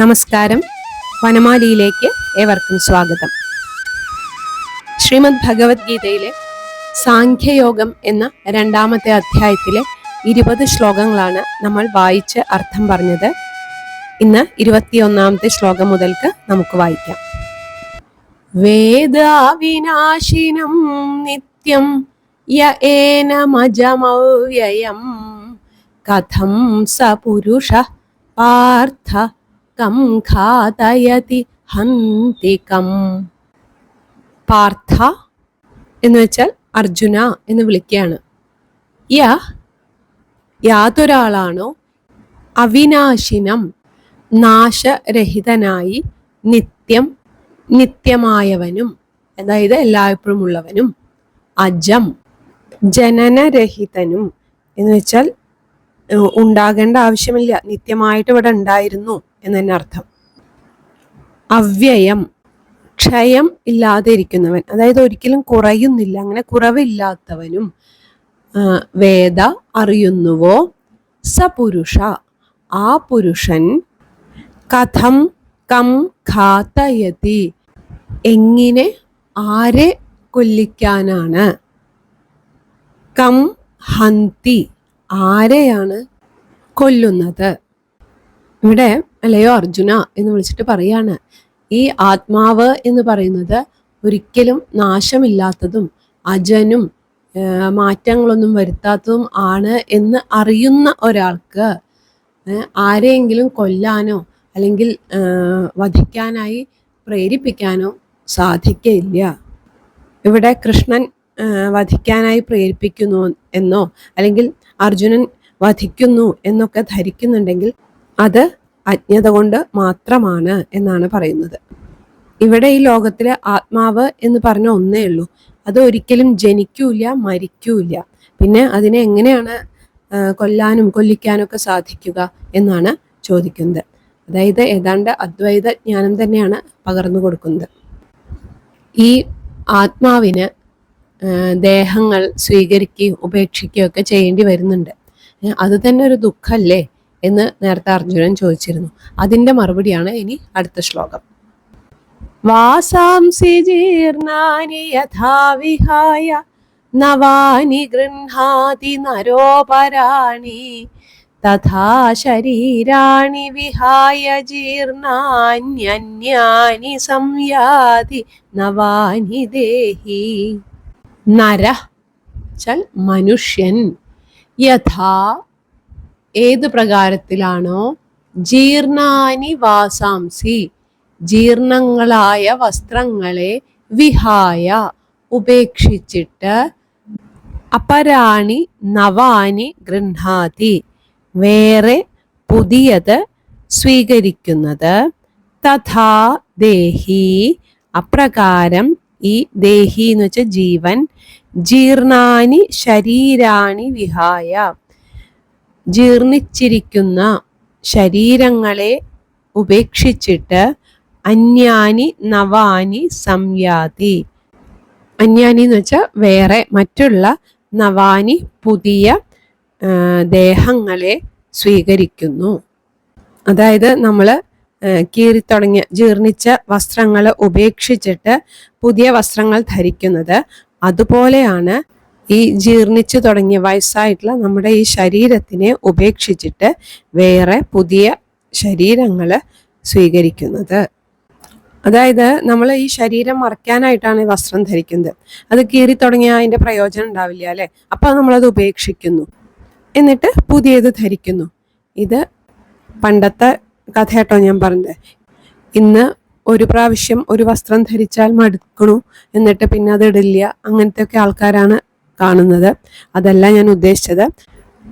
നമസ്കാരം. വനമാലിയിലേക്ക് ഏവർക്കും സ്വാഗതം. ശ്രീമദ് ഭഗവത്ഗീതയിലെ സാഖ്യയോഗം എന്ന രണ്ടാമത്തെ അധ്യായത്തിലെ ഇരുപത് ശ്ലോകങ്ങളാണ് നമ്മൾ വായിച്ച് അർത്ഥം പറഞ്ഞത്. ഇന്ന് ഇരുപത്തിയൊന്നാമത്തെ ശ്ലോകം മുതൽക്ക് നമുക്ക് വായിക്കാം. വേദാവിനാശിനം നിത്യം യേനമജമവ്യയം കഥം സ പുരുഷ പാർത്ഥ കം ഘാതയതി ഹന്തികം. പാർത്ഥ എന്ന് വെച്ചാൽ അർജുന എന്ന് വിളിക്കുകയാണ്. യ യാതൊരാളാണോ? അവിനാശിനം നാശരഹിതനായി നിത്യം നിത്യമായവനും അതായത് എല്ലായ്പ്പോഴും ഉള്ളവനും അജം ജനനരഹിതനും എന്ന് വെച്ചാൽ ഉണ്ടാകേണ്ട ആവശ്യമില്ല. നിത്യമായിട്ട് ഇവിടെ ഉണ്ടായിരുന്നു. എന്ന് തന്നെ അർത്ഥം. അവ്യയം ക്ഷയം ഇല്ലാതെ ഇരിക്കുന്നവൻ അതായത് ഒരിക്കലും കുറയുന്നില്ല അങ്ങനെ കുറവില്ലാത്തവനും വേദ അറിയുന്നുവോ? സപുരുഷ ആ പുരുഷൻ കഥം കം ഘാതയതി എങ്ങനെ ആരെ കൊല്ലിക്കാനാണ്? കം ഹന്തി ആരെയാണ് കൊല്ലുന്നത്? ഇവിടെ അല്ലയോ അർജുന എന്ന് വിളിച്ചിട്ട് പറയാണ്. ഈ ആത്മാവ് എന്ന് പറയുന്നത് ഒരിക്കലും നാശമില്ലാത്തതും അജനും മാറ്റങ്ങളൊന്നും വരുത്താത്തതും ആണ് എന്ന് അറിയുന്ന ഒരാൾക്ക് ആരെയെങ്കിലും കൊല്ലാനോ അല്ലെങ്കിൽ വധിക്കാനായി പ്രേരിപ്പിക്കാനോ സാധിക്കില്ല ഇവിടെ കൃഷ്ണൻ വധിക്കാനായി പ്രേരിപ്പിക്കുന്നു എന്നോ അല്ലെങ്കിൽ അർജുനൻ വധിക്കുന്നു എന്നൊക്കെ ധരിക്കുന്നുണ്ടെങ്കിൽ അത് അജ്ഞത കൊണ്ട് മാത്രമാണ് എന്നാണ് പറയുന്നത്. ഇവിടെ ഈ ലോകത്തിലെ ആത്മാവ് എന്ന് പറഞ്ഞ ഒന്നേ ഉള്ളൂ. അത് ഒരിക്കലും ജനിക്കൂല മരിക്കൂല പിന്നെ അതിനെ എങ്ങനെയാണ് കൊല്ലാനും കൊല്ലിക്കാനും ഒക്കെ സാധിക്കുക എന്നാണ് ചോദിക്കുന്നത്. അതായത് ഏതാണ്ട് അദ്വൈത ജ്ഞാനം തന്നെയാണ് പകർന്നു കൊടുക്കുന്നത്. ഈ ആത്മാവിന് ദേഹങ്ങൾ സ്വീകരിക്കുകയും ഉപേക്ഷിക്കുകയും ഒക്കെ ചെയ്യേണ്ടി വരുന്നുണ്ട്. അത് തന്നെ ഒരു ദുഃഖമല്ലേ എന്ന് നേരത്തെ അർജുനൻ ചോദിച്ചിരുന്നു. അതിന്റെ മറുപടിയാണ് ഇനി അടുത്ത ശ്ലോകം. വാസാംസി ജീർണാനി യഥാവിഹായ നവാനി ഗൃഹാതി നരോപരാണി തഥാ ശരീരാണി വിഹായ ജീർണാന്യന്യാനി സംയാതി നവാനി ദേഹി. നര ചൽ മനുഷ്യൻ യഥാ ഏത് പ്രകാരത്തിലാണോ? ജീർണാനി വാസാംസി ജീർണങ്ങളായ വസ്ത്രങ്ങളെ വിഹായ ഉപേക്ഷിച്ചിട്ട് അപരാണി നവാനി ഗൃഹാതി വേറെ പുതിയത് സ്വീകരിക്കുന്നത് തഥാ ദേഹി അപ്രകാരം ഈ ദേഹി എന്ന് വെച്ച ജീവൻ ജീർണാനി ശരീരാണി വിഹായ. ജീർണിച്ചിരിക്കുന്ന ശരീരങ്ങളെ ഉപേക്ഷിച്ചിട്ട് അന്യാനി നവാനി സംയാതി. അന്യാനി എന്ന് വെച്ചാൽ വേറെ മറ്റുള്ള നവാനി പുതിയ ദേഹങ്ങളെ സ്വീകരിക്കുന്നു. അതായത് നമ്മൾ കീറിത്തുടങ്ങിയ ജീർണിച്ച വസ്ത്രങ്ങൾ ഉപേക്ഷിച്ചിട്ട് പുതിയ വസ്ത്രങ്ങൾ ധരിക്കുന്നത്. അതുപോലെയാണ് ഈ ജീർണിച്ചു തുടങ്ങിയ വയസ്സായിട്ടുള്ള നമ്മുടെ ഈ ശരീരത്തിനെ ഉപേക്ഷിച്ചിട്ട് വേറെ പുതിയ ശരീരങ്ങൾ സ്വീകരിക്കുന്നത്. അതായത് നമ്മൾ ഈ ശരീരം മറയ്ക്കാനായിട്ടാണ് ഈ വസ്ത്രം ധരിക്കുന്നത്. അത് കീറി തുടങ്ങിയാൽ അതിന്റെ പ്രയോജനം ഉണ്ടാവില്ല അല്ലേ? അപ്പൊ നമ്മളത് ഉപേക്ഷിക്കുന്നു. എന്നിട്ട് പുതിയത് ധരിക്കുന്നു. ഇത് പണ്ടത്തെ കഥയാട്ടോ ഞാൻ പറഞ്ഞത്. ഇന്ന് ഒരു പ്രാവശ്യം ഒരു വസ്ത്രം ധരിച്ചാൽ മടുക്കണു. എന്നിട്ട് പിന്നെ അത് ഇടില്ല. അങ്ങനത്തെ ഒക്കെ ആൾക്കാരാണ് കാണുന്നത്. അതല്ല ഞാൻ ഉദ്ദേശിച്ചത്.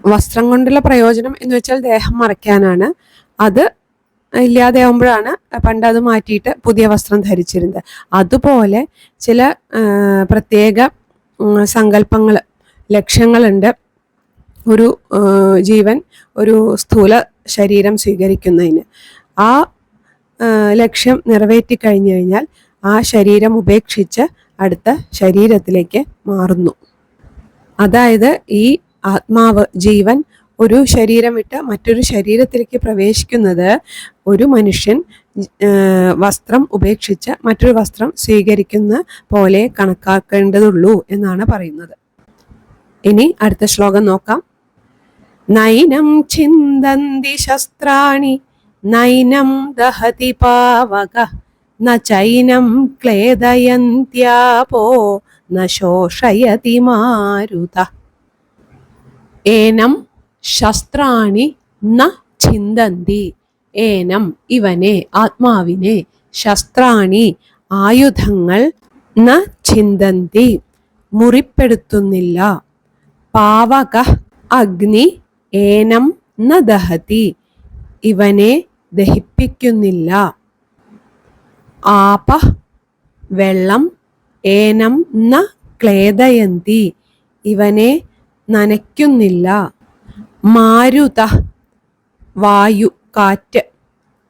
വസ്ത്രം കൊണ്ടുള്ള പ്രയോജനം എന്ന് വെച്ചാൽ ദേഹം മറയ്ക്കാനാണ്. അത് ഇല്ലാതെയാകുമ്പോഴാണ് പണ്ട് അത് മാറ്റിയിട്ട് പുതിയ വസ്ത്രം ധരിച്ചിരുന്നത്. അതുപോലെ ചില പ്രത്യേക സങ്കല്പങ്ങൾ ലക്ഷ്യങ്ങളുണ്ട്. ഒരു ജീവൻ ഒരു സ്ഥൂല ശരീരം സ്വീകരിക്കുന്നതിന്. ആ, ലക്ഷ്യം നിറവേറ്റി കഴിഞ്ഞു കഴിഞ്ഞാൽ ആ ശരീരം ഉപേക്ഷിച്ച് അടുത്ത ശരീരത്തിലേക്ക് മാറുന്നു. അതായത് ഈ ആത്മാവ് ജീവൻ ഒരു ശരീരം വിട്ട് മറ്റൊരു ശരീരത്തിലേക്ക് പ്രവേശിക്കുന്നത് ഒരു മനുഷ്യൻ വസ്ത്രം ഉപേക്ഷിച്ച് മറ്റൊരു വസ്ത്രം സ്വീകരിക്കുന്ന പോലെ കണക്കാക്കേണ്ടതുള്ളൂ എന്നാണ് പറയുന്നത്. ഇനി അടുത്ത ശ്ലോകം നോക്കാം. നൈനം ചിന്തന്തി ശസ്ത്രാണി നൈനം ദഹതി പാവക ന ചൈനം ക്ലേദയന്ത്യാപോ ന ശോഷയതി മാരുത ഏനം ശസ്ത്രാണി ന ചിന്തന്തി. ഏനം ഇവനെ ആത്മാവിനെ ശസ്ത്രാണി ആയുധങ്ങൾ ന ചിന്തന്തി. മുറിപ്പെടുത്തുന്നില്ല. പാവക അഗ്നി ഏനം ന ദഹതി. ഇവനെ ദഹിപ്പിക്കുന്നില്ല. ആപ വെള്ളം ഏനം ന ക്ലേദയന്തി. ഇവനെ നനയ്ക്കുന്നില്ല. മാരുത വായു കാറ്റ്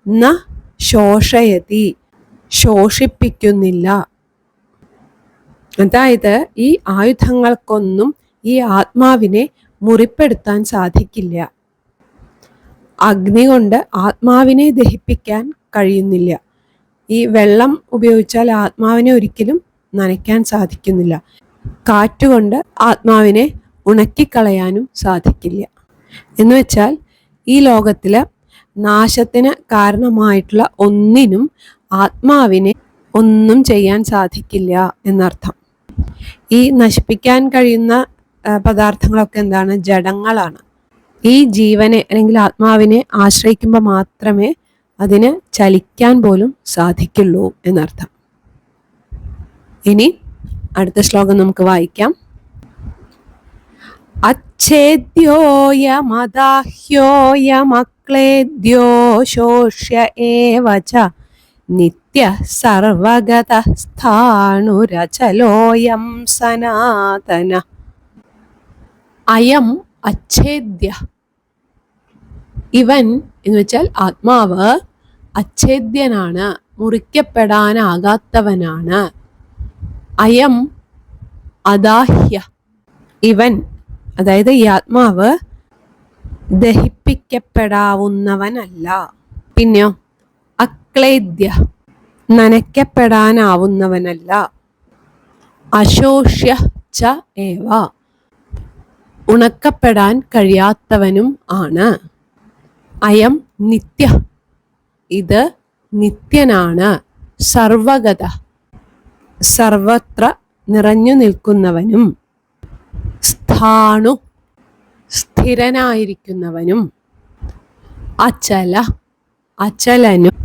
ന ശോഷയതി. ശോഷിപ്പിക്കുന്നില്ല. അതായത് ഈ ആയുധങ്ങൾക്കൊന്നും ഈ ആത്മാവിനെ മുറിപ്പെടുത്താൻ സാധിക്കില്ല. അഗ്നി കൊണ്ട് ആത്മാവിനെ ദഹിപ്പിക്കാൻ കഴിയുന്നില്ല. ഈ വെള്ളം ഉപയോഗിച്ചാൽ ആത്മാവിനെ ഒരിക്കലും നനയ്ക്കാൻ സാധിക്കുന്നില്ല. കാറ്റുകൊണ്ട് ആത്മാവിനെ ഉണക്കിക്കളയാനും സാധിക്കില്ല. എന്ന് വെച്ചാൽ ഈ ലോകത്തിൽ നാശത്തിന് കാരണമായിട്ടുള്ള ഒന്നിനും ആത്മാവിനെ ഒന്നും ചെയ്യാൻ സാധിക്കില്ല എന്നർത്ഥം. ഈ നശിപ്പിക്കാൻ കഴിയുന്ന പദാർത്ഥങ്ങളൊക്കെ എന്താണ്? ജഡങ്ങളാണ്. ഈ ജീവനെ അല്ലെങ്കിൽ ആത്മാവിനെ ആശ്രയിക്കുമ്പോൾ മാത്രമേ അതിന് ചലിക്കാൻ പോലും സാധിക്കുള്ളൂ എന്നർത്ഥം. ഇനി അടുത്ത ശ്ലോകം നമുക്ക് വായിക്കാം. അച്ഛേദ്യോയമദാഹ്യോയമക്ലേദ്യോ ശോഷ്യ ഏവ ച നിത്യ സർവഗത സ്ഥാണുരചലോയം സനാതന. അയം അച്ഛേദ്യ. ഇവൻ എന്ന് വെച്ചാൽ ആത്മാവ് അച്ഛേദ്യനാണ് മുറിക്കപ്പെടാനാകാത്തവനാണ്. അയം അദാഹ്യ. ഇവൻ അതായത് ഈ ആത്മാവ് ദഹിപ്പിക്കപ്പെടാവുന്നവനല്ല. പിന്നെയോ അക്ലേദ്യ നനയ്ക്കപ്പെടാനാവുന്നവനല്ല. അശോഷ്യ ച ഏവ. ഉണക്കപ്പെടാൻ കഴിയാത്തവനും ആണ്. അയം നിത്യ. ഇത് നിത്യനാണ്. സർവഗത. സർവത്ര നിറഞ്ഞു നിൽക്കുന്നവനും സ്ഥാണു സ്ഥിരനായിരിക്കുന്നവനും അചല അചലനും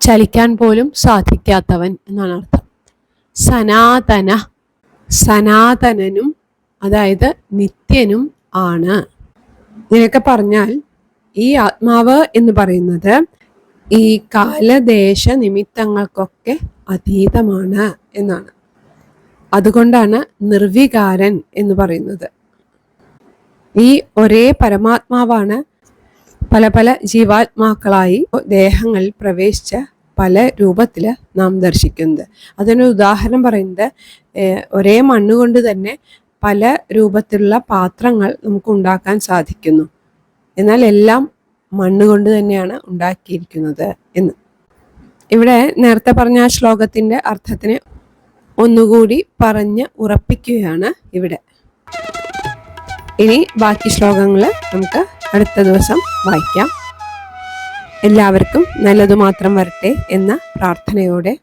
ചലിക്കാൻ പോലും സാധിക്കാത്തവൻ എന്നാണ് അർത്ഥം. സനാതന സനാതനനും അതായത് നിത്യനും ആണ്. ഇങ്ങനെയൊക്കെ പറഞ്ഞാൽ ഈ ആത്മാവ് എന്ന് പറയുന്നത് ഈ കാലദേശ നിമിത്തങ്ങൾക്കൊക്കെ അതീതമാണ് എന്നാണ്. അതുകൊണ്ടാണ് നിർവികാരൻ എന്ന് പറയുന്നത്. ഈ ഒരേ പരമാത്മാവാണ് പല പല ജീവാത്മാക്കളായി ദേഹങ്ങളിൽ പ്രവേശിച്ച പല രൂപത്തിൽ നാം ദർശിക്കുന്നത്. അതിന് ഉദാഹരണം പറയുന്നത് ഒരേ ഒരേ മണ്ണുകൊണ്ട് തന്നെ പല രൂപത്തിലുള്ള പാത്രങ്ങൾ നമുക്ക് ഉണ്ടാക്കാൻ സാധിക്കുന്നു. എന്നാൽ എല്ലാം മണ്ണുകൊണ്ട് തന്നെയാണ് ഉണ്ടാക്കിയിരിക്കുന്നത് എന്ന്. ഇവിടെ നേരത്തെ പറഞ്ഞ ആ ശ്ലോകത്തിന്റെ അർത്ഥത്തിന് ഒന്നുകൂടി പറഞ്ഞ് ഉറപ്പിക്കുകയാണ് ഇവിടെ. ഇനി ബാക്കി ശ്ലോകങ്ങൾ നമുക്ക് അടുത്ത ദിവസം വായിക്കാം. എല്ലാവർക്കും നല്ലതു മാത്രം വരട്ടെ എന്ന പ്രാർത്ഥനയോടെ